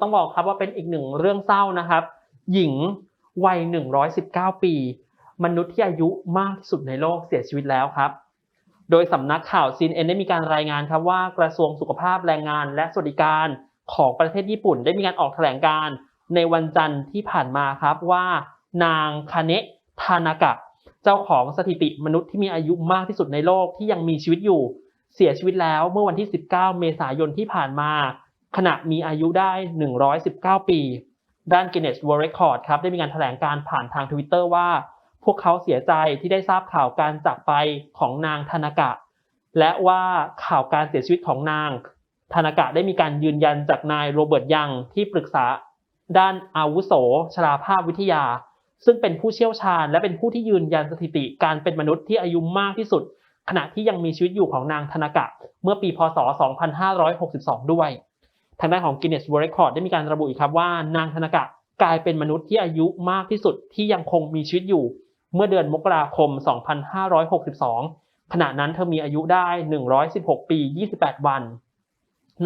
ต้องบอกครับว่าเป็นอีกหนึ่งเรื่องเศร้านะครับ หญิงวัย 119 ปี มนุษย์ที่อายุมากที่สุดในโลกเสียชีวิตแล้วครับ โดยสำนักข่าวซีนเอ็นได้มีการรายงานครับว่ากระทรวงสุขภาพแรงงาน และสวัสดิการของประเทศญี่ปุ่น ได้มีการออกแถลงการในวันจันทร์ที่ผ่านมาครับว่านางคาเนะทานากะ เจ้าของสถิติมนุษย์ที่มีอายุมากที่สุดในโลกที่ยังมีชีวิตอยู่ เสียชีวิตแล้วเมื่อวันที่ 19 เมษายนที่ผ่านมา ขณะมีอายุได้ 119 ปี ด้าน Guinness World Record ครับได้มีการแถลงการผ่านทาง Twitter ว่า พวกเขาเสียใจที่ได้ทราบข่าวการจากไปของนางธนากะ และว่าข่าวการเสียชีวิตของนางธนากะได้มีการยืนยันจากนายโรเบิร์ตยังที่ปรึกษาด้านอาวุโสชราภาพวิทยา ซึ่งเป็นผู้เชี่ยวชาญ และเป็นผู้ที่ยืนยันสถิติการเป็นมนุษย์ที่อายุมากที่สุด ขณะที่ยังมีชีวิตอยู่ของนางธนากะ เมื่อปีพศ 2562 ด้วย ทางด้านของ Guinness World Record ได้มีการระบุอีกครับว่านางธนากะกลายเป็นมนุษย์ที่อายุมากที่สุดที่ยังคงมีชีวิตอยู่ เมื่อเดือนมกราคม 2562 ขณะนั้นเธอมีอายุได้ 116 ปี 28 วัน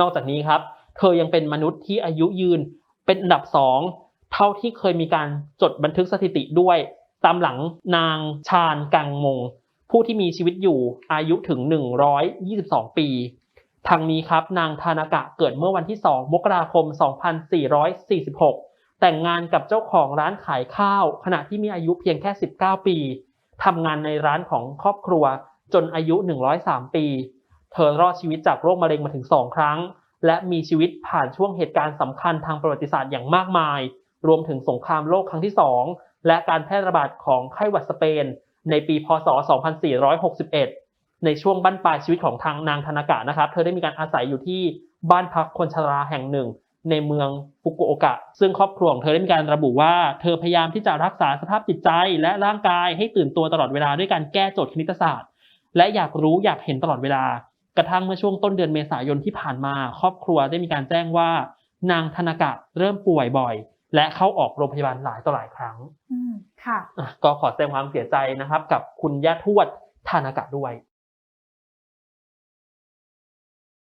นอกจากนี้ครับ เธอยังเป็นมนุษย์ที่อายุยืนเป็นอันดับ 2 เท่าที่เคยมีการจดบันทึกสถิติด้วย ตามหลังนางชาญกังมง ผู้ที่มีชีวิตอยู่อายุถึง 122 ปี ทางนี้ครับนางทานากะเกิดเมื่อวันที่ 2 มกราคม 2446 แต่งงานกับเจ้าของร้านขายข้าว ขณะที่มีอายุเพียงแค่ 19 ปีทำงานในร้านของครอบครัวจนอายุ 103 ปี เธอรอดชีวิตจากโรคมะเร็งมาถึง 2 ครั้ง และมีชีวิตผ่านช่วงเหตุการณ์สำคัญทางประวัติศาสตร์อย่างมากมาย รวมถึงสงครามโลกครั้งที่ 2 และการแพร่ระบาดของไข้หวัดสเปน ในปี พศ 2461 ในช่วงบั้นปลายชีวิตของทางนางธนากะนะครับ เธอได้มีการอาศัยอยู่ที่บ้านพักคนชราแห่งหนึ่ง ในเมืองฟุกุโอกะ ซึ่งครอบครัวของเธอได้มีการระบุว่า เธอพยายามที่จะรักษาสภาพจิตใจและร่างกายให้ตื่นตัวตลอดเวลาด้วยการแก้โจทย์คณิตศาสตร์ และอยากรู้อยากเห็นตลอดเวลา กระทั่งเมื่อช่วงต้นเดือนเมษายนที่ผ่านมา ครอบครัวได้มีการแจ้งว่า นางธนากะเริ่มป่วยบ่อย และเข้าออกโรงพยาบาลหลายต่อหลายครั้งอืมค่ะอะก็ขอแสดงความเสียใจนะครับ กับคุณย่าทวดธานากะด้วย